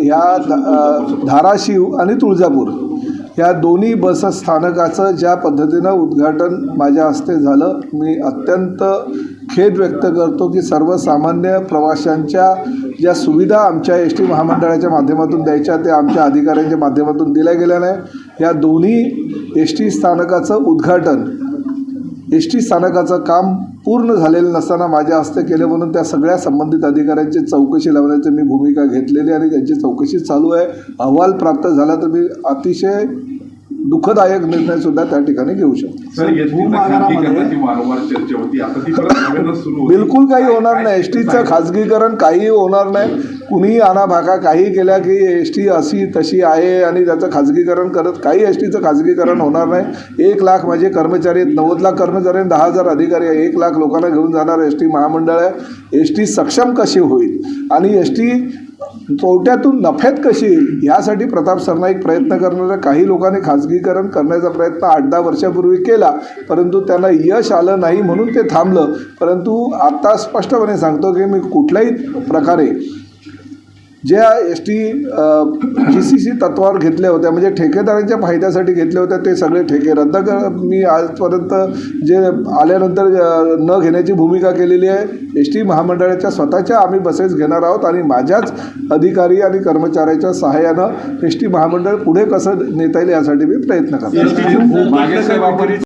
या ध- धाराशिव आणि तुळजापूर या दोन्ही बस स्थानकाचं ज्या पद्धतीनं उद्घाटन माझ्या हस्ते झालं मी अत्यंत खेद व्यक्त करतो की सर्वसामान्य प्रवाशांच्या ज्या सुविधा आमच्या एस टी महामंडळाच्या माध्यमातून द्यायच्या त्या आमच्या अधिकाऱ्यांच्या माध्यमातून दिल्या गेल्या नाही. या दोन्ही एस टी स्थानकाचं उद्घाटन एस टी स्थानकाचं काम पूर्ण झालेलं नसताना माझ्या हस्ते केले म्हणून त्या सगळ्या संबंधित अधिकाऱ्यांची चौकशी लावण्याची मी भूमिका घेतलेली आणि त्यांची चौकशी चालू आहे. अहवाल प्राप्त झाला तर मी अतिशय दुःखदायक निर्णयसुद्धा त्या ठिकाणी घेऊ शकतो. सर एस खाजगीकरणाची वारंवार चर्चा होती आता ती परत नव्यानं सुरू होती. बिलकुल काही होणार नाही. एस टीचं खाजगीकरण काही होणार नाही. कुणीही आणाभाका काही केल्या की एस टी अशी तशी आहे आणि त्याचं खाजगीकरण करत काही एस टीचं खाजगीकरण होणार नाही. एक लाख माझे कर्मचारी आहेत. नव्वद लाख कर्मचारी आहेत. दहा हजार अधिकारी आहे एक लाख लोकांना घेऊन जाणार एस टी महामंडळ आहे. एस टी सक्षम कशी होईल? आणि एस टी तोट्यातून नफ्यात कशी येईल? यासाठी प्रताप सरनाईक प्रयत्न करणाऱ्या काही लोकांनी खाजगीकरण करण्याचा प्रयत्न आठ दहा वर्षापूर्वी केला परंतु त्यांना यश आलं नाही म्हणून ते थांबलं. परंतु आता स्पष्टपणे सांगतो की मी कुठल्याही प्रकारे ज्या S T G C C तत्वावर घेतल्या होत्या म्हणजे ठेकेदारांच्या फायद्यासाठी घेतल्या होत्या ते सगळे ठेके रद्द कर मी आजपर्यंत जे आल्यानंतर न घेण्याची भूमिका केलेली आहे एस टी महामंडळाच्या स्वतःच्या आम्ही बसेस घेणार आहोत आणि माझ्याच अधिकारी आणि कर्मचाऱ्याच्या सहाय्यानं एस टी महामंडळ पुढे कसं नेता येईल यासाठी मी प्रयत्न करतो.